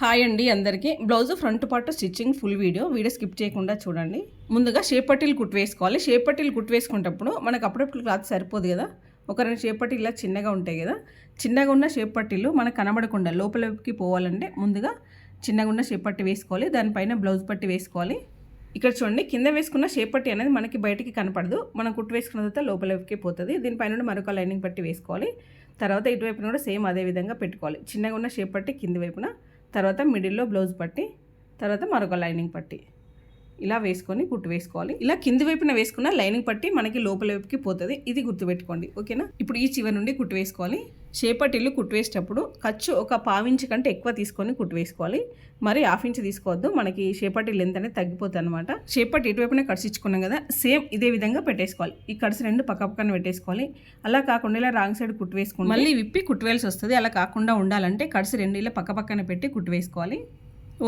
Hi అండి అందరికీ. Blouse front part stitching full video. Video skip చేయకుండా చూడండి. ముందుగా షేప్ పట్టీలు కుట్టు వేసుకోవాలి. షేప్ పట్టీలు కుట్టు వేసుకునేటప్పుడు మనకు అప్పుడప్పుడు క్లాత్ సరిపోదు కదా. ఒక రెండు షేప్ ఇలా చిన్నగా ఉంటాయి కదా. చిన్నగా ఉన్న షేప్ మనకు కనబడకుండా లోపలికి పోవాలంటే ముందుగా చిన్నగా ఉన్న షేప్ పట్టి వేసుకోవాలి. దానిపైన బ్లౌజ్ పట్టి వేసుకోవాలి. ఇక్కడ చూడండి కింద వేసుకున్న షేప్ పట్టి అనేది మనకి బయటికి కనపడదు. మనం కుట్టు వేసుకున్న తర్వాత లోపలికి పోతుంది. దీనిపైన మరొక లైనింగ్ పట్టి వేసుకోవాలి. తర్వాత ఇటువైపున కూడా సేమ్ అదే విధంగా పెట్టుకోవాలి. చిన్నగా ఉన్న షేప్ పట్టి కింది వైపున తర్వాత మిడిల్లో బ్లౌజ్ పట్టి తర్వాత మరొక లైనింగ్ పట్టి. ఇలా వేసుకొని కుట్టు వేసుకోవాలి. ఇలా కింది వైపున వేసుకున్న లైనింగ్ పట్టి మనకి లోపల వైపుకి పోతుంది. ఇది గుర్తుపెట్టుకోండి. ఓకేనా? ఇప్పుడు ఈ చివరి నుండి కుట్టు వేసుకోవాలి. షేపట్టిల్లు కుట్టు వేసేటప్పుడు ఖర్చు ఒక పావించి కంటే ఎక్కువ తీసుకొని కుట్టు వేసుకోవాలి మరి హాఫ్ ఇంచ్ తీసుకోవద్దు. మనకి షేపట్టి లెంత్ అనేది తగ్గిపోతుంది అనమాట షేపట్టి ఇటువైపున ఇచ్చుకున్నాం కదా సేమ్ ఇదే విధంగా పెట్టేసుకోవాలి. ఈ కడిసి రెండు పక్క పక్కన పెట్టేసుకోవాలి. అలా కాకుండా ఇలా రాంగ్ సైడ్ కుట్టు మళ్ళీ విప్పి కుట్టు వేయాల్సి వస్తుంది. అలా కాకుండా ఉండాలంటే కడిసి రెండు ఇలా పక్క పక్కన పెట్టి కుట్టు వేసుకోవాలి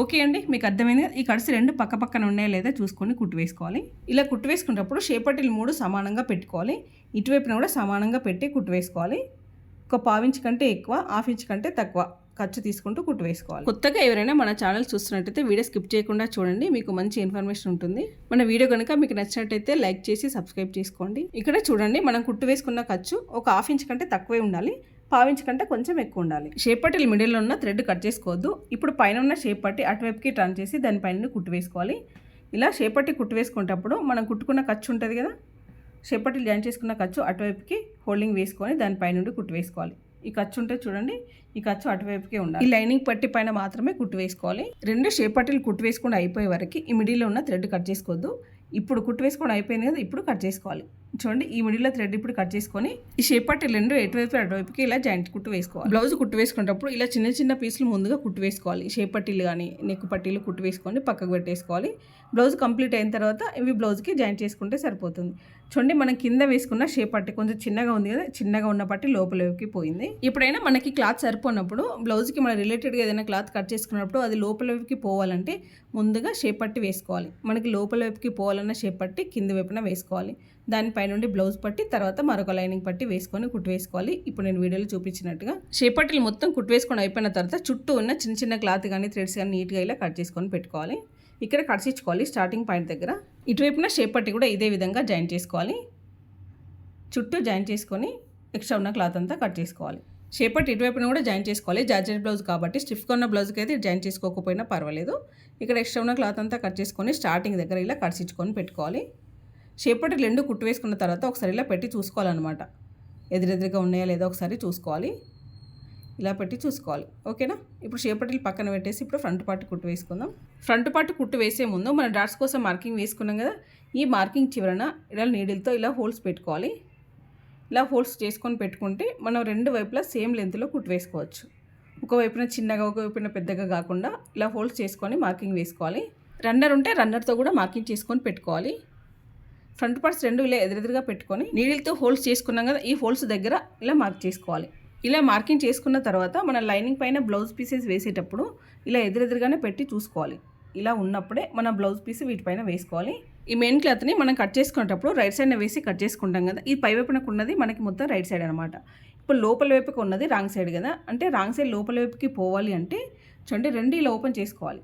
ఓకే అండి మీకు అర్థమైంది ఈ కడిసి రెండు పక్క పక్కన ఉన్నాయా లేదా చూసుకొని కుట్టు వేసుకోవాలి ఇలా కుట్టు వేసుకునేటప్పుడు షేపట్టిలు మూడు సమానంగా పెట్టుకోవాలి. ఇటువైపున కూడా సమానంగా పెట్టి కుట్టు వేసుకోవాలి ఒక పావించి కంటే ఎక్కువ హాఫ్ ఇంచ్ కంటే తక్కువ ఖర్చు తీసుకుంటూ కుట్టు వేసుకోవాలి. కొత్తగా ఎవరైనా మన ఛానల్ చూస్తున్నట్టయితే వీడియో స్కిప్ చేయకుండా చూడండి మీకు మంచి ఇన్ఫర్మేషన్ ఉంటుంది. మన వీడియో కనుక మీకు నచ్చినట్టయితే లైక్ చేసి సబ్స్క్రైబ్ చేసుకోండి. ఇక్కడ చూడండి మనం కుట్టు వేసుకున్న ఖర్చు ఒక హాఫ్ ఇంచ్ కంటే తక్కువే ఉండాలి పావించ్ కంటే కొంచెం ఎక్కువ ఉండాలి. షేప్ పట్టీలు మిడిల్లో ఉన్న థ్రెడ్ కట్ చేసుకోవద్దు. ఇప్పుడు పైన ఉన్న షేప్ పట్టి అటువైపుకి టర్న్ చేసి దానిపైన కుట్టు వేసుకోవాలి. ఇలా షేప్ పట్టి కుట్టు వేసుకునేటప్పుడు మనం కుట్టుకున్న ఖర్చు ఉంటుంది కదా షేప్ జాయిన్ చేసుకున్న ఖర్చు అటువైపుకి హోల్డింగ్ వేసుకొని దానిపై నుండి కుట్టు వేసుకోవాలి. ఈ ఖర్చు ఉంటే చూడండి ఈ ఖర్చు అటువైపుకే ఉండాలి. ఈ లైనింగ్ పట్టి పైన మాత్రమే కుట్టు వేసుకోవాలి. రెండు షేప్ కుట్టు వేసుకుని అయిపోయే వరకు ఈ మిడిల్లో ఉన్న థ్రెడ్ కట్ చేసుకోవద్దు. ఇప్పుడు కుట్టు వేసుకోవడం అయిపోయింది కదా ఇప్పుడు కట్ చేసుకోవాలి. చూడండి ఈ మిడిల్లో థ్రెడ్ ఇప్పుడు కట్ చేసుకొని ఈ షేప్ పట్టి రెండు ఎటువైపు అటువైపుకి ఇలా జాయింట్ కుట్టు వేసుకోవాలి. బ్లౌజ్ కుట్టు వేసుకునేటప్పుడు ఇలా చిన్న చిన్న పీసులు ముందుగా కుట్టు వేసుకోవాలి. షేప్ పట్టీలు కానీ నెక్ పట్టీలు కుట్టు వేసుకొని పక్కకు పెట్టేసుకోవాలి. బ్లౌజ్ కంప్లీట్ అయిన తర్వాత ఇవి బ్లౌజ్కి జాయింట్ చేసుకుంటే సరిపోతుంది. చూడండి మనం కింద వేసుకున్న షేప్ పట్టి కొంచెం చిన్నగా ఉంది కదా చిన్నగా ఉన్న పట్టి లోపలికి పోయింది. ఎప్పుడైనా మనకి క్లాత్ సరిపోయినప్పుడు బ్లౌజ్కి మన రిలేటెడ్గా ఏదైనా క్లాత్ కట్ చేసుకున్నప్పుడు అది లోపలికి పోవాలంటే ముందుగా షేప్ పట్టి వేసుకోవాలి. మనకి లోపల వైపుకి పోవాలన్న షేప్ పట్టి కింద వైపున వేసుకోవాలి. దానిపై నుండి బ్లౌజ్ పట్టి తర్వాత మరొక లైనింగ్ పట్టి వేసుకొని కుట్టు వేసుకోవాలి. ఇప్పుడు నేను వీడియోలో చూపించినట్టుగా షేప్ మొత్తం కుట్టు వేసుకొని అయిపోయిన తర్వాత చుట్టూ ఉన్న చిన్న చిన్న క్లాత్ కానీ థ్రెడ్స్ కానీ నీట్గా ఇలా కట్ చేసుకొని పెట్టుకోవాలి. ఇక్కడ కట్టించుకోవాలి స్టార్టింగ్ పాయింట్ దగ్గర. ఇటువైపున షేప్ పట్టి కూడా ఇదే విధంగా జాయిన్ చేసుకోవాలి. చుట్టూ జాయిన్ చేసుకొని ఎక్స్ట్రా ఉన్న క్లాత్ అంతా కట్ చేసుకోవాలి. షేప్ పట్టి ఇటువైపున కూడా జాయిన్ చేసుకోవాలి. జార్జెట్ బ్లౌజ్ కాబట్టి స్టిఫ్గా ఉన్న బ్లౌజ్కి అయితే జాయిన్ చేసుకోకపోయినా పర్వాలేదు. ఇక్కడ ఎక్స్ట్రా ఉన్న క్లాత్ అంతా కట్ చేసుకొని స్టార్టింగ్ దగ్గర ఇలా కట్టించుకొని పెట్టుకోవాలి. షేప్ పట్టి రెండు కుట్టు వేసుకున్న తర్వాత ఒకసారి ఇలా పెట్టి చూసుకోవాలన్నమాట. ఎదురెదురుగా ఉన్నాయా లేదా ఒకసారి చూసుకోవాలి. ఇలా పెట్టి చూసుకోవాలి. ఓకేనా? ఇప్పుడు షేపటిల్ పక్కన పెట్టేసి ఇప్పుడు ఫ్రంట్ పార్ట్ కుట్టు వేసుకుందాం. ఫ్రంట్ పార్ట్ కుట్టు వేసే ముందు మన డాట్స్ కోసం మార్కింగ్ వేసుకున్నాం కదా ఈ మార్కింగ్ చివరన ఇలా నీడిల్తో ఇలా హోల్స్ పెట్టుకోవాలి. ఇలా హోల్స్ చేసుకొని పెట్టుకుంటే మనం రెండు వైపులా సేమ్ లెంత్లో కుట్టు వేసుకోవచ్చు. ఒకవైపున చిన్నగా ఒకవైపున పెద్దగా కాకుండా ఇలా హోల్స్ చేసుకొని మార్కింగ్ వేసుకోవాలి. రన్నర్ ఉంటే రన్నర్తో కూడా మార్కింగ్ చేసుకొని పెట్టుకోవాలి. ఫ్రంట్ పార్ట్స్ రెండు ఇలా ఎదురెదురుగా పెట్టుకొని నీడిల్తో హోల్స్ చేసుకున్నాం కదా ఈ హోల్స్ దగ్గర ఇలా మార్క్ చేసుకోవాలి. ఇలా మార్కింగ్ చేసుకున్న తర్వాత మన లైనింగ్ పైన బ్లౌజ్ పీసెస్ వేసేటప్పుడు ఇలా ఎదురెదురుగానే పెట్టి చూసుకోవాలి. ఇలా ఉన్నప్పుడే మన బ్లౌజ్ పీస్ వీటిపైన వేసుకోవాలి. ఈ మెయిన్ క్లాత్ని మనం కట్ చేసుకునేటప్పుడు రైట్ సైడ్న వేసి కట్ చేసుకుంటాం కదా ఈ పై వైపునకు ఉన్నది మనకి మొత్తం రైట్ సైడ్ అనమాట ఇప్పుడు లోపల వైపుకి ఉన్నది రాంగ్ సైడ్ కదా అంటే రాంగ్ సైడ్ లోపల వైపుకి పోవాలి అంటే చూడండి రెండు ఇలా ఓపెన్ చేసుకోవాలి.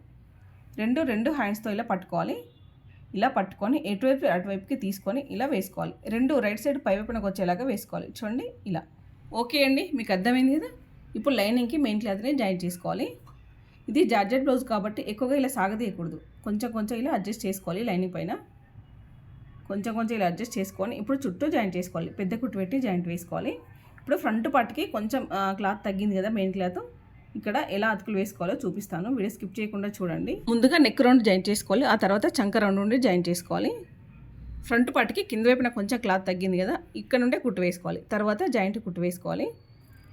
రెండు రెండు హ్యాండ్స్తో ఇలా పట్టుకోవాలి. ఇలా పట్టుకొని ఎటువైపు అటువైపుకి తీసుకొని ఇలా వేసుకోవాలి. రెండు రైట్ సైడ్ పై వైపునకు వచ్చేలాగా వేసుకోవాలి. చూడండి ఇలా. ఓకే అండి మీకు అర్థమైంది కదా? ఇప్పుడు లైనింగ్కి మెయిన్ క్లాత్ని జాయిన్ చేసుకోవాలి. ఇది జార్జెట్ బ్లౌజ్ కాబట్టి ఎక్కువగా ఇలా సాగదీయకూడదు. కొంచెం కొంచెం ఇలా అడ్జస్ట్ చేసుకోవాలి లైనింగ్ పైన. కొంచెం కొంచెం ఇలా అడ్జస్ట్ చేసుకొని ఇప్పుడు చుట్టూ జాయింట్ చేసుకోవాలి. పెద్ద కుట్టు పెట్టి జాయింట్ వేసుకోవాలి. ఇప్పుడు ఫ్రంట్ పార్ట్కి కొంచెం క్లాత్ తగ్గింది కదా మెయిన్ క్లాత్. ఇక్కడ ఎలా అతుకులు వేసుకోవాలో చూపిస్తాను. వీడియో స్కిప్ చేయకుండా చూడండి. ముందుగా నెక్ రౌండ్ జాయింట్ చేసుకోవాలి. ఆ తర్వాత చంక రౌండ్ నుండి జాయింట్ చేసుకోవాలి. ఫ్రంట్ పార్ట్కి కింద వైపున కొంచెం క్లాత్ తగ్గింది కదా ఇక్కడ నుండే కుట్టు వేసుకోవాలి. తర్వాత జాయింట్ కుట్టు వేసుకోవాలి.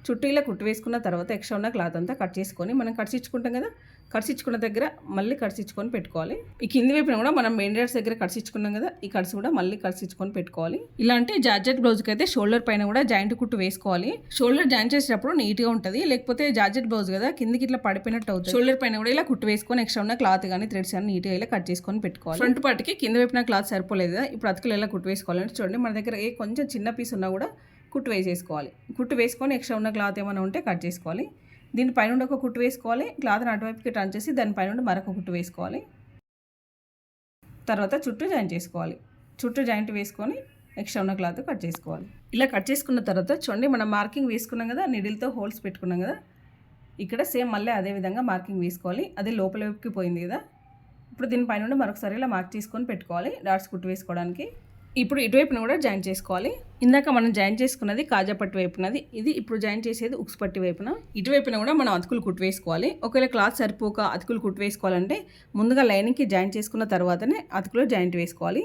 చుట్టూ ఇలా కుట్టు వేసుకున్న తర్వాత ఎక్స్ట్రా ఉన్న క్లాత్ అంతా కట్ చేసుకొని మనం కట్టించుకుంటాం కదా కట్టించుకున్న దగ్గర మళ్ళీ కట్టించుకొని పెట్టుకోవాలి. ఈ కింది వైపున కూడా మనం మెయిన్ రేట్స్ దగ్గర కట్టించుకున్నాం కదా ఈ కట్స్ కూడా మళ్ళీ కట్టించుకొని పెట్టుకోవాలి. ఇలాంటి జార్జెట్ బ్లౌజ్కి అయితే షోల్డర్ పైన కూడా జాయింట్ కుట్టు వేసుకోవాలి. షోల్డర్ జాయిన్ చేసేటప్పుడు నీట్గా ఉంటుంది లేకపోతే జార్జెట్ బ్లౌజ్ కదా కిందికి ఇట్లా పడిపోయినట్టు అవుతుంది. షోల్డర్ పైన కూడా ఇలా కుట్టు వేసుకొని ఎక్స్ట్రా ఉన్న క్లాత్ కానీ థ్రెడ్స్ కానీ నీట్గా ఇలా కట్ చేసుకొని పెట్టుకోవాలి. ఫ్రంట్ పార్ట్కి కింద వైపున క్లాత్ సరిపోలేదు కదా ఇప్పుడు అతుకులు ఇలా కుట్టు వేసుకోవాలంటే చూడండి మన దగ్గర ఏ కొంచెం చిన్న పీస్ ఉన్నా కూడా కుట్టు వేసేసుకోవాలి. కుట్టు వేసుకొని ఎక్స్ట్రా ఉన్న క్లాత్ ఏమైనా ఉంటే కట్ చేసుకోవాలి. దీని పైన ఒక కుట్టు వేసుకోవాలి. క్లాత్ని అటువైపుకి టర్న్ చేసి దానిపైన మరొక కుట్టు వేసుకోవాలి. తర్వాత చుట్టూ జాయింట్ చేసుకోవాలి. చుట్టూ జాయింట్ వేసుకొని ఎక్స్ట్రా ఉన్న క్లాత్ కట్ చేసుకోవాలి. ఇలా కట్ చేసుకున్న తర్వాత చూడండి మనం మార్కింగ్ వేసుకున్నాం కదా నిడిల్తో హోల్స్ పెట్టుకున్నాం కదా. ఇక్కడ సేమ్ మళ్ళీ అదే విధంగా మార్కింగ్ వేసుకోవాలి. అదే లోపల వైపుకి పోయింది కదా. ఇప్పుడు దీనిపైన మరొకసారి ఇలా మార్క్ చేసుకొని పెట్టుకోవాలి. డాట్స్ కుట్టు వేసుకోవడానికి. ఇప్పుడు ఇటువైపున కూడా జాయిన్ చేసుకోవాలి. ఇందాక మనం జాయిన్ చేసుకున్నది కాజా పట్టు వైపునది. ఇది ఇప్పుడు జాయిన్ చేసేది ఉక్స్ పట్టి వైపున. ఇటువైపున కూడా మనం అతుకులు కుట్టు వేసుకోవాలి. ఒకవేళ క్లాత్ సరిపోక అతుకులు కుట్టు వేసుకోవాలంటే ముందుగా లైనింగ్కి జాయిన్ చేసుకున్న తర్వాతనే అతుకులు జాయింట్ వేసుకోవాలి.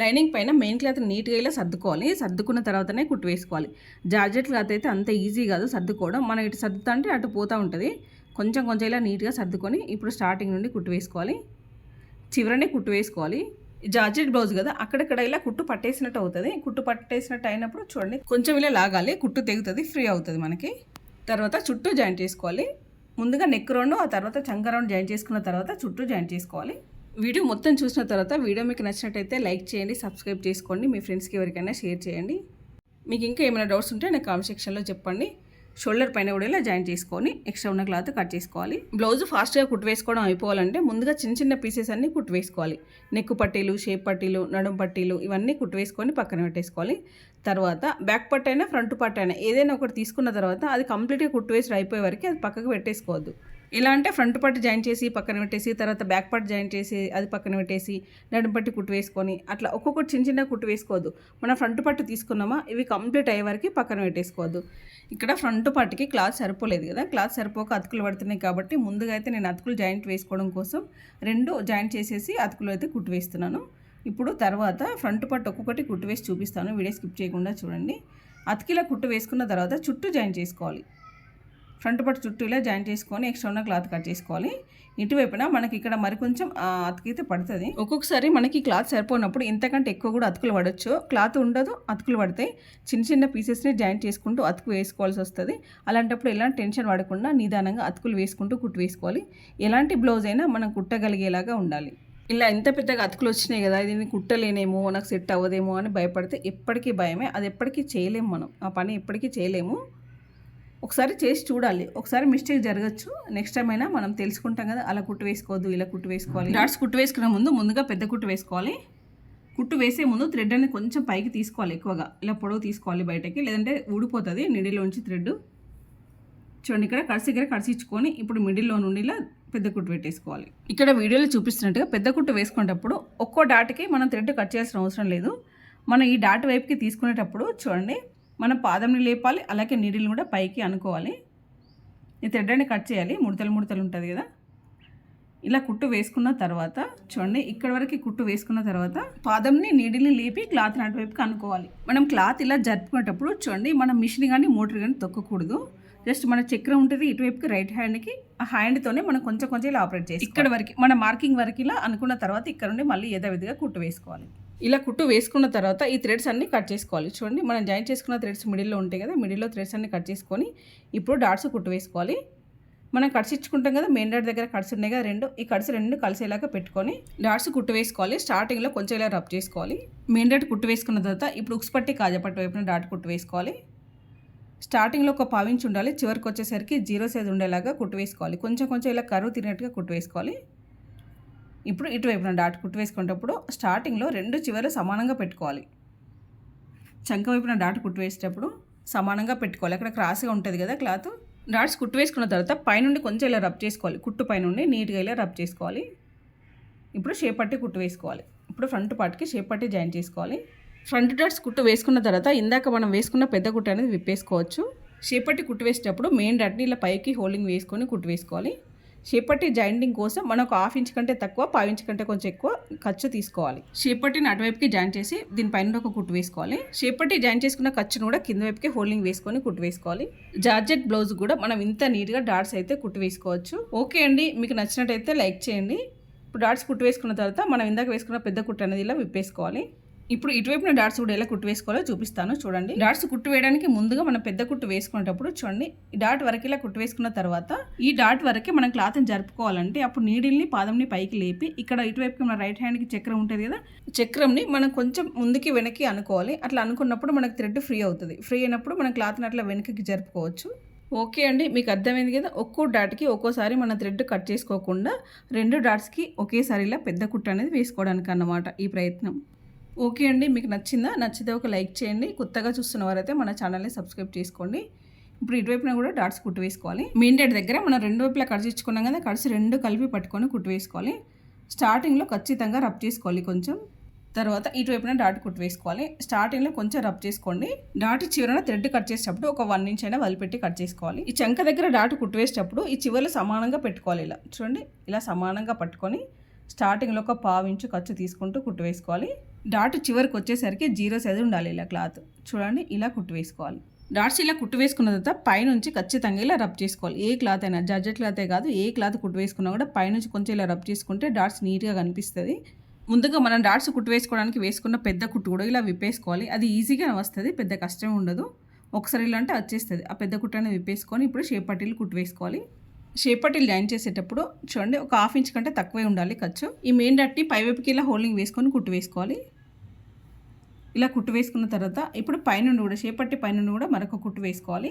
లైనింగ్ పైన మెయిన్ క్లాత్ నీట్గా ఇలా సర్దుకోవాలి. సర్దుకున్న తర్వాతనే కుట్టు వేసుకోవాలి. జార్జెట్ క్లాత్ అయితే అంత ఈజీ కాదు సర్దుకోవడం. మనం ఇటు సర్దుతా అంటే అటు పోతూ ఉంటుంది. కొంచెం కొంచెం ఇలా నీట్గా సర్దుకొని ఇప్పుడు స్టార్టింగ్ నుండి కుట్టు వేసుకోవాలి. చివరనే కుట్టు వేసుకోవాలి. జార్జెట్ బ్లౌజ్ కదా అక్కడక్కడ ఇలా కుట్టు పట్టేసినట్టు అవుతుంది. కుట్టు పట్టేసినట్టు అయినప్పుడు చూడండి కొంచెం ఇలా లాగాలి కుట్టు తెగుతుంది ఫ్రీ అవుతుంది మనకి. తర్వాత చుట్టూ జాయింట్ చేసుకోవాలి. ముందుగా నెక్ రౌండ్ ఆ తర్వాత చంక రౌండ్ జాయిన్ చేసుకున్న తర్వాత చుట్టూ జాయిన్ చేసుకోవాలి. వీడియో మొత్తం చూసిన తర్వాత వీడియో మీకు నచ్చినట్టయితే లైక్ చేయండి సబ్స్క్రైబ్ చేసుకోండి మీ ఫ్రెండ్స్కి ఎవరికైనా షేర్ చేయండి. మీకు ఇంకా ఏమైనా డౌట్స్ ఉంటే నాకు కామెంట్ సెక్షన్లో చెప్పండి. షోల్డర్ పైన కూడా ఇలా జాయిన్ చేసుకొని ఎక్స్ట్రా ఉన్న క్లాత్ కట్ చేసుకోవాలి. బ్లౌజ్ ఫాస్ట్గా కుట్టు వేసుకోవడం అయిపోవాలంటే ముందుగా చిన్న చిన్న పీసెస్ అన్నీ కుట్టు వేసుకోవాలి. నెక్కు పట్టీలు షేప్ పట్టీలు నడుం పట్టీలు ఇవన్నీ కుట్టు వేసుకొని పక్కన పెట్టేసుకోవాలి. తర్వాత బ్యాక్ పట్టు అయినా ఫ్రంట్ పట్టు అయినా ఏదైనా ఒకటి తీసుకున్న తర్వాత అది కంప్లీట్గా కుట్టు వేసి అయిపోయే వరకు అది పక్కకు పెట్టేసుకోవద్దు. ఇలా అంటే ఫ్రంట్ పట్టు జాయిన్ చేసి పక్కన పెట్టేసి తర్వాత బ్యాక్ పట్టు జాయిన్ చేసి అది పక్కన పెట్టేసి నడుం పట్టి కుట్టు వేసుకొని అట్లా ఒక్కొక్కటి చిన్న చిన్న కుట్టు వేసుకోవద్దు. మనం ఫ్రంట్ పట్టు తీసుకున్నామా ఇవి కంప్లీట్ అయ్యే వరకు పక్కన పెట్టేసుకోవద్దు. ఇక్కడ ఫ్రంట్ పార్ట్కి క్లాత్ సరిపోలేదు కదా. క్లాత్ సరిపోక అతుకులు పడుతున్నాయి కాబట్టి ముందుగా అయితే నేను అతుకులు జాయింట్ వేసుకోవడం కోసం రెండు జాయింట్ చేసేసి అతుకులు అయితే కుట్టు వేస్తున్నాను. ఇప్పుడు తర్వాత ఫ్రంట్ పట్టు ఒక్కొక్కటి కుట్టు వేసి చూపిస్తాను. వీడియో స్కిప్ చేయకుండా చూడండి. అతికిలా కుట్టు వేసుకున్న తర్వాత చుట్టూ జాయిన్ చేసుకోవాలి. ఫ్రంట్ పట్టు చుట్టూ ఇలా జాయిన్ చేసుకొని ఎక్స్ట్రా ఉన్న క్లాత్ కట్ చేసుకోవాలి. ఇటువైపున మనకి ఇక్కడ మరి కొంచెం అతికితే పడుతుంది. ఒక్కొక్కసారి మనకి క్లాత్ సరిపోయినప్పుడు ఇంతకంటే ఎక్కువ కూడా అతుకులు పడవచ్చు క్లాత్ ఉండదు అతుకులు పడితే చిన్న చిన్న పీసెస్ని జాయింట్ చేసుకుంటూ అతుకు వేసుకోవాల్సి వస్తుంది. అలాంటప్పుడు ఎలాంటి టెన్షన్ పడకుండా నిదానంగా అతుకులు వేసుకుంటూ కుట్టు వేసుకోవాలి. ఎలాంటి బ్లౌజ్ అయినా మనం కుట్టగలిగేలాగా ఉండాలి. ఇలా ఇంత పెద్దగా అతుకులు వచ్చినాయి కదా దీన్ని కుట్టలేనేమో నాకు సెట్ అవ్వదేమో అని భయపడితే ఎప్పటికీ భయమే. అది ఎప్పటికీ చేయలేము మనం. ఆ పని ఎప్పటికీ చేయలేము. ఒకసారి చేసి చూడాలి. ఒకసారి మిస్టేక్ జరగచ్చు. నెక్స్ట్ టైం అయినా మనం తెలుసుకుంటాం కదా అలా కుట్టు వేసుకోవద్దు ఇలా కుట్టు వేసుకోవాలి. డాట్స్ కుట్టు వేసుకునే ముందు ముందుగా పెద్ద కుట్టు వేసుకోవాలి. కుట్టు వేసే ముందు థ్రెడ్ అనేది కొంచెం పైకి తీసుకోవాలి ఎక్కువగా. ఇలా పొడవు తీసుకోవాలి బయటకి లేదంటే ఊడిపోతుంది నిడిలోంచి థ్రెడ్. చూడండి ఇక్కడ కడిసి దగ్గర కడిసిచ్చుకొని ఇప్పుడు మిడిల్లో నుండి ఇలా పెద్ద కుట్టు పెట్టేసుకోవాలి. ఇక్కడ వీడియోలో చూపిస్తున్నట్టుగా పెద్ద కుట్టు వేసుకునేటప్పుడు ఒక్కో డాట్కి మనం థ్రెడ్ కట్ చేయాల్సిన అవసరం లేదు. మనం ఈ డాట్ వైపుకి తీసుకునేటప్పుడు చూడండి మనం పాదంని లేపాలి అలాగే నీడిల్ని కూడా పైకి అనుకోవాలి. ఈ థ్రెడ్ని కట్ చేయాలి. ముడతలు ముడతలు ఉంటుంది కదా. ఇలా కుట్టు వేసుకున్న తర్వాత చూడండి ఇక్కడ వరకు కుట్టు వేసుకున్న తర్వాత పాదంని నీడిల్ని లేపి క్లాత్ వైపుకి అనుకోవాలి. మనం క్లాత్ ఇలా జరుపుకునేటప్పుడు చూడండి మనం మిషన్ కానీ మోటార్ కానీ తొక్కకూడదు. జస్ట్ మన చక్రం ఉంటుంది ఇటువైపుకి రైట్ హ్యాండ్కి ఆ హ్యాండ్తోనే మనం కొంచెం కొంచెం ఇలా ఆపరేట్ చేసి ఇక్కడ వరకు మన మార్కింగ్ వరకు ఇలా అనుకున్న తర్వాత ఇక్కడ నుండి మళ్ళీ యథావిధిగా కుట్టు వేసుకోవాలి. ఇలా కుట్టు వేసుకున్న తర్వాత ఈ థ్రెడ్స్ అన్ని కట్ చేసుకోవాలి. చూడండి మనం జాయిన్ చేసుకున్న థ్రెడ్స్ మిడిల్లో ఉంటాయి కదా మిడిల్లో థ్రెడ్స్ అన్ని కట్ చేసుకొని ఇప్పుడు డాట్స్ కుట్టు వేసుకోవాలి. మనం కట్స్ ఇచ్చుకుంటాం కదా మెయిన్ డాట్ దగ్గర కట్స్ ఉన్నాయి కదా రెండు ఈ కట్స్ రెండు కలిసేలాగా పెట్టుకొని డాట్స్ కుట్టు వేసుకోవాలి. స్టార్టింగ్లో కొంచెం ఇలా రబ్ చేసుకోవాలి. మెయిన్ డాట్ కుట్టు వేసుకున్న తర్వాత ఇప్పుడు ఉక్స్ పట్టి కాజపట్టు వైపున డాట్ కుట్టు వేసుకోవాలి. స్టార్టింగ్లో ఒక పావించి ఉండాలి చివరికి వచ్చేసరికి జీరో సైజ్ ఉండేలాగా కుట్టు వేసుకోవాలి. కొంచెం కొంచెం ఇలా కరువు తిరిగినట్టుగా కుట్టు వేసుకోవాలి. ఇప్పుడు ఇటువైపున డాట్ కుట్టు వేసుకునేటప్పుడు స్టార్టింగ్లో రెండు చివరలు సమానంగా పెట్టుకోవాలి. చంక వైపున డాట్ కుట్టు వేసేటప్పుడు సమానంగా పెట్టుకోవాలి. అక్కడ క్రాస్గా ఉంటుంది కదా క్లాత్. డాట్స్ కుట్టు వేసుకున్న తర్వాత పైనుండి కొంచెం ఇలా రబ్ చేసుకోవాలి. కుట్టు పైనుండి నీట్గా ఇలా రబ్ చేసుకోవాలి. ఇప్పుడు షేప్ పట్టి కుట్టు వేసుకోవాలి. ఇప్పుడు ఫ్రంట్ పార్ట్కి షేప్ పట్టి జాయిన్ చేసుకోవాలి. ఫ్రంట్ డాట్స్ కుట్టు వేసుకున్న తర్వాత ఇందాక మనం వేసుకున్న పెద్ద కుట్టు అనేది విప్పేసుకోవచ్చు. షేప్ పట్టి కుట్టు వేసేటప్పుడు మెయిన్ డాట్ని ఇలా పైకి హోల్డింగ్ వేసుకొని కుట్టు వేసుకోవాలి. షేపట్టి జాయింటింగ్ కోసం మనం ఒక హాఫ్ ఇంచ్ కంటే తక్కువ పావు ఇంచ్ కంటే కొంచెం ఎక్కువ ఖర్చు తీసుకోవాలి. షేపట్టిని అటువైపుకి జాయిన్ చేసి దీనిపైన ఒక కుట్టు వేసుకోవాలి. షేపట్టి జాయిన్ చేసుకున్న ఖర్చును కూడా కింద వైపుకి హోల్డింగ్ వేసుకొని కుట్టు వేసుకోవాలి. జార్జెట్ బ్లౌజ్ కూడా మనం ఇంత నీట్గా డాట్స్ అయితే కుట్టు వేసుకోవచ్చు. ఓకే అండి మీకు నచ్చినట్టయితే లైక్ చేయండి. ఇప్పుడు డాట్స్ కుట్టు వేసుకున్న తర్వాత మనం ఇందాక వేసుకున్న పెద్ద కుట్టు అనేది ఇలా విప్పేసుకోవాలి. ఇప్పుడు ఇటువైపున డాట్స్ కూడా ఎలా కుట్టు వేసుకోవాలో చూపిస్తాను. చూడండి. డాట్స్ కుట్టు వేయడానికి ముందుగా మనం పెద్ద కుట్టు వేసుకునేటప్పుడు చూడండి ఈ డాట్ వరకు ఇలా కుట్టు వేసుకున్న తర్వాత ఈ డాట్ వరకే మనం క్లాత్ని జరుపుకోవాలంటే అప్పుడు నీడిల్ని పాదంని పైకి లేపి ఇక్కడ ఇటువైపుకి మన రైట్ హ్యాండ్కి చక్రం ఉంటుంది కదా చక్రంని మనం కొంచెం ముందుకి వెనక్కి అనుకోవాలి. అట్లా అనుకున్నప్పుడు మనకు థ్రెడ్ ఫ్రీ అవుతుంది. ఫ్రీ అయినప్పుడు మనం క్లాత్ని అట్లా వెనక్కి జరుపుకోవచ్చు. ఓకే అండి మీకు అర్థమైంది కదా? ఒక్కో డాట్కి ఒక్కోసారి మన థ్రెడ్ కట్ చేసుకోకుండా రెండు డాట్స్కి ఒకేసారి ఇలా పెద్ద కుట్టు అనేది వేసుకోవడానికి అన్నమాట ఈ ప్రయత్నం. ఓకే అండి మీకు నచ్చిందా? నచ్చితే ఒక లైక్ చేయండి. కొత్తగా చూస్తున్న వారైతే మన ఛానల్ని సబ్స్క్రైబ్ చేసుకోండి. ఇప్పుడు ఇటువైపున కూడా డాట్స్ కుట్టు వేసుకోవాలి మెయిన్ డేట్ దగ్గర మనం రెండు వైపులా కడిచిచ్చుకున్నాం కదా కడిచి రెండు కలిపి పట్టుకొని కుట్టు వేసుకోవాలి స్టార్టింగ్లో ఖచ్చితంగా రబ్ చేసుకోవాలి కొంచెం. తర్వాత ఇటువైపున డాట్ కుట్టు వేసుకోవాలి స్టార్టింగ్లో కొంచెం రబ్ చేసుకోండి. డాట్ చివరన థ్రెడ్ కట్ చేసేటప్పుడు ఒక వన్ ఇంచ్ అయినా వదిలిపెట్టి కట్ చేసుకోవాలి. ఈ చంక దగ్గర డాట్ కుట్టు వేసేటప్పుడు ఈ చివరలు సమానంగా పెట్టుకోవాలి ఇలా. చూడండి ఇలా సమానంగా పట్టుకొని స్టార్టింగ్లో ఒక పావు ఇంచు ఖర్చు తీసుకుంటూ కుట్టు వేసుకోవాలి డాట్ చివరికి వచ్చేసరికి జీరో సైజు ఉండాలి ఇలా క్లాత్. చూడండి ఇలా కుట్టు వేసుకోవాలి. డాట్స్ ఇలా కుట్టు వేసుకున్న తర్వాత పైనుంచి ఖచ్చితంగా ఇలా రబ్ చేసుకోవాలి. ఏ క్లాత్ అయినా జడ్జెట్ క్లాతే కాదు ఏ క్లాత్ కుట్టు వేసుకున్నా కూడా పైనుంచి కొంచెం ఇలా రబ్ చేసుకుంటే డాట్స్ నీట్గా కనిపిస్తుంది. ముందుగా మనం డాట్స్ కుట్టు వేసుకోవడానికి వేసుకున్న పెద్ద కుట్టు కూడా ఇలా విప్పేసుకోవాలి. అది ఈజీగా వస్తుంది పెద్ద కష్టం ఉండదు. ఒకసారి ఇలా అంటే వచ్చేస్తుంది. ఆ పెద్ద కుట్టు అనేది విప్పేసుకొని ఇప్పుడు షేప్ పట్టీలు కుట్టు వేసుకోవాలి. షేప్ జాయిన్ చేసేటప్పుడు చూడండి ఒక హాఫ్ ఇంచ్ కంటే తక్కువే ఉండాలి ఖర్చు. ఈ మెయిన్ డట్టి పైవైపుకి ఇలా హోల్డింగ్ వేసుకొని కుట్టు వేసుకోవాలి. ఇలా కుట్టు వేసుకున్న తర్వాత ఇప్పుడు పైనుండి కూడా షేపట్టి పైనుండి కూడా మరొక కుట్టు వేసుకోవాలి.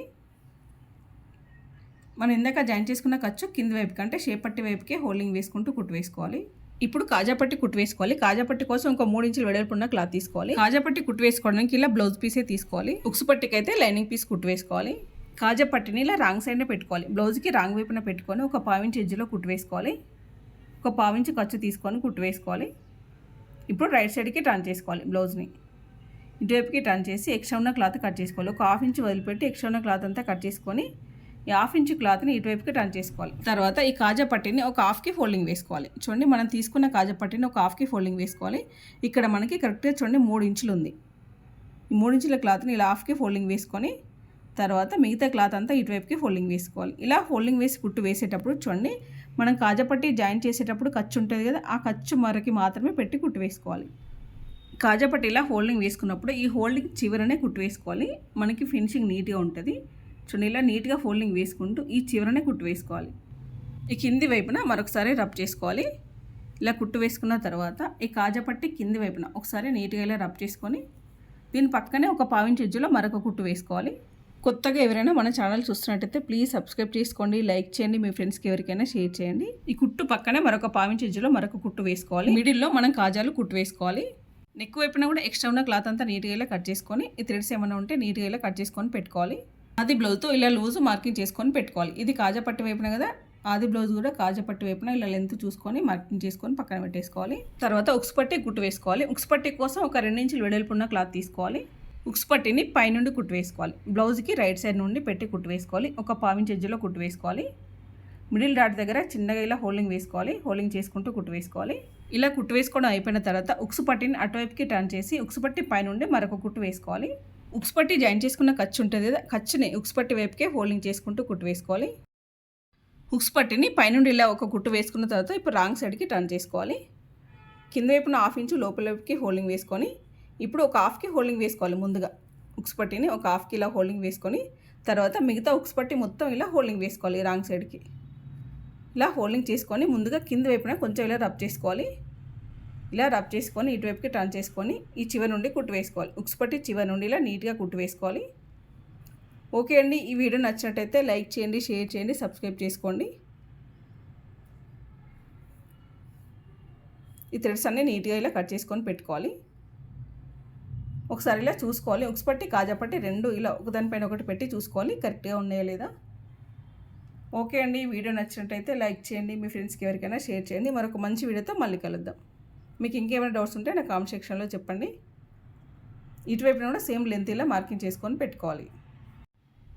మనం ఇందాక జాయిన్ చేసుకున్న ఖర్చు కింది వైపు కంటే షేపట్టి వైపుకే హోల్డింగ్ వేసుకుంటూ కుట్టు వేసుకోవాలి. ఇప్పుడు కాజాపట్టి కుట్టు వేసుకోవాలి. కాజాపట్టి కోసం ఒక మూడు ఇంచులు వెడల్పు ఉన్న క్లాత్ తీసుకోవాలి. కాజాపట్టి కుట్టు వేసుకోవడానికి ఇలా బ్లౌజ్ పీసే తీసుకోవాలి. ఉక్సు పట్టికి అయితే లైనింగ్ పీస్ కుట్టు వేసుకోవాలి. కాజా పట్టిని ఇలా రాంగ్ సైడ్నే పెట్టుకోవాలి. బ్లౌజ్కి రాంగ్ వైపున పెట్టుకొని ఒక పావించి ఎడ్జ్లో కుట్టు వేసుకోవాలి. ఒక పావించి ఖర్చు తీసుకొని కుట్టు వేసుకోవాలి. ఇప్పుడు రైట్ సైడ్కి టర్న్ చేసుకోవాలి బ్లౌజ్ని. ఇటువైపుకి టర్న్ చేసి ఎక్స్ట్రా ఉన్న క్లాత్ కట్ చేసుకోవాలి. ఒక హాఫ్ ఇంచ్ వదిలిపెట్టి ఎక్స్ట్రా ఉన్న క్లాత్ అంతా కట్ చేసుకొని ఈ హాఫ్ ఇంచ్ క్లాత్ని ఇటువైపుకి టర్న్ చేసుకోవాలి. తర్వాత ఈ కాజా పట్టిని ఒక హాఫ్కి ఫోల్డింగ్ వేసుకోవాలి. చూడండి మనం తీసుకున్న కాజా పట్టిని ఒక హాఫ్కి ఫోల్డింగ్ వేసుకోవాలి. ఇక్కడ మనకి కరెక్ట్గా చూడండి మూడు ఇంచులు ఉంది. ఈ మూడు ఇంచుల క్లాత్ని ఇలా హాఫ్కి ఫోల్డింగ్ వేసుకొని తర్వాత మిగతా క్లాత్ అంతా ఇటువైపుకి ఫోల్డింగ్ వేసుకోవాలి. ఇలా ఫోల్డింగ్ వేసి కుట్టు వేసేటప్పుడు చూడండి మనం కాజాపట్టి జాయిన్ చేసేటప్పుడు ఖర్చు ఉంటుంది కదా ఆ ఖర్చు మరకి మాత్రమే పెట్టి కుట్టు వేసుకోవాలి. కాజాపట్టి ఇలా హోల్డింగ్ వేసుకున్నప్పుడు ఈ హోల్డింగ్ చివరనే కుట్టు వేసుకోవాలి. మనకి ఫినిషింగ్ నీట్గా ఉంటుంది. చూడండి ఇలా నీట్గా ఫోల్డింగ్ వేసుకుంటూ ఈ చివరనే కుట్టు వేసుకోవాలి. ఈ కింది వైపున మరొకసారి రబ్ చేసుకోవాలి. ఇలా కుట్టు వేసుకున్న తర్వాత ఈ కాజాపట్టి కింది వైపున ఒకసారి నీట్గా ఇలా రబ్ చేసుకొని దీని పక్కనే ఒక పావించి ఎజ్జులో మరొక కుట్టు వేసుకోవాలి. కొత్తగా ఎవరైనా మన ఛానల్ చూస్తున్నట్టయితే ప్లీజ్ సబ్స్క్రైబ్ చేసుకోండి లైక్ చేయండి మీ ఫ్రెండ్స్కి ఎవరికైనా షేర్ చేయండి. ఈ కుట్టు పక్కనే మరొక పావించి ఎజ్జులో మరొక కుట్టు వేసుకోవాలి. మిడిల్లో మనం కాజాలు కుట్టు వేసుకోవాలి. నెక్ వైపున కూడా ఎక్స్ట్రా ఉన్న క్లాత్ అంతా నీట్గా ఇలా కట్ చేసుకొని ఈ థ్రెడ్స్ ఏమైనా ఉంటే నీట్గా ఇలా కట్ చేసుకొని పెట్టుకోవాలి. అది బ్లౌజ్తో ఇలా లూజ్ మార్కింగ్ చేసుకొని పెట్టుకోవాలి. ఇది కాజా పట్టు వైపున కదా ఆది బ్లౌజ్ కూడా కాజా పట్టి వైపున ఇలా లెంత్ చూసుకొని మార్కింగ్ చేసుకొని పక్కన పెట్టేసుకోవాలి. తర్వాత ఉక్స్ పట్టి కుట్టు వేసుకోవాలి. ఉక్స్ పట్టి కోసం ఒక రెండు ఇంచులు వెడల్పున్న క్లాత్ తీసుకోవాలి. ఉక్స్ పట్టిని పైనుండి కుట్టు వేసుకోవాలి బ్లౌజ్కి రైట్ సైడ్ నుండి పెట్టి కుట్టు వేసుకోవాలి ఒక పావించి ఎజ్జులో కుట్టు వేసుకోవాలి మిడిల్ డాట్ దగ్గర చిన్నగా ఇలా హోల్డింగ్ వేసుకోవాలి. హోల్డింగ్ చేసుకుంటూ కుట్టు వేసుకోవాలి ఇలా కుట్టు వేసుకోవడం అయిపోయిన తర్వాత ఉక్స్ పట్టిని అటువైపుకి టర్న్ చేసి ఉక్స్ పట్టి పైనుండి మరొక కుట్టు వేసుకోవాలి. ఉక్స్ పట్టి జాయిన్ చేసుకున్న ఖర్చు ఉంటుంది కదా ఖర్చుని ఉక్స్ పట్టి వైపుకే హోల్డింగ్ చేసుకుంటూ కుట్టు వేసుకోవాలి ఉక్స్ పట్టిని పైనుండి ఇలా ఒక కుట్టు వేసుకున్న తర్వాత ఇప్పుడు రాంగ్ సైడ్కి టర్న్ చేసుకోవాలి. కింద వైపున హాఫ్ ఇంచు లోపల వైపుకి హోల్డింగ్ వేసుకొని ఇప్పుడు ఒక హాఫ్కి హోల్డింగ్ వేసుకోవాలి ముందుగా. ఉక్స్ పట్టిని ఒక హాఫ్కి ఇలా హోల్డింగ్ వేసుకొని తర్వాత మిగతా ఉక్స్ పట్టి మొత్తం ఇలా హోల్డింగ్ వేసుకోవాలి రాంగ్ సైడ్కి. ఇలా హోల్డింగ్ చేసుకొని ముందుగా కింద వైపున కొంచెం ఇలా రబ్ చేసుకోవాలి. ఇలా రబ్ చేసుకొని ఇటువైపుకి టర్న్ చేసుకొని ఈ చివరి నుండి కుట్టు వేసుకోవాలి. ఉక్స్ పట్టి చివరి నుండి ఇలా నీట్గా కుట్టు వేసుకోవాలి. ఓకే అండి ఈ వీడియో నచ్చినట్టయితే లైక్ చేయండి షేర్ చేయండి సబ్స్క్రైబ్ చేసుకోండి. ఈ థ్రెడ్స్ అన్నీ నీట్గా ఇలా కట్ చేసుకొని పెట్టుకోవాలి. ఒకసారి ఇలా చూసుకోవాలి. ఉక్స్ కాజాపట్టి కాజా పట్టి రెండు ఇలా ఒకదానిపైన ఒకటి పెట్టి చూసుకోవాలి. కరెక్ట్గా ఉన్నాయా లేదా? ఓకే అండి. వీడియో నచ్చినట్టయితే లైక్ చేయండి. మీ ఫ్రెండ్స్కి ఎవరికైనా షేర్ చేయండి. మరొక మంచి వీడియోతో మళ్ళీ కలుద్దాం. మీకు ఇంకేమైనా డౌట్స్ ఉంటే నా కామెంట్ సెక్షన్లో చెప్పండి. ఇటువైపున కూడా సేమ్ లెంత్ ఇలా మార్కింగ్ చేసుకొని పెట్టుకోవాలి.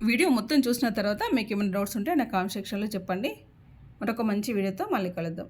వీడియో మొత్తం చూసిన తర్వాత మీకు ఏమైనా డౌట్స్ ఉంటే నా కామెంట్ సెక్షన్లో చెప్పండి. మరొక మంచి వీడియోతో మళ్ళీ కలుద్దాం.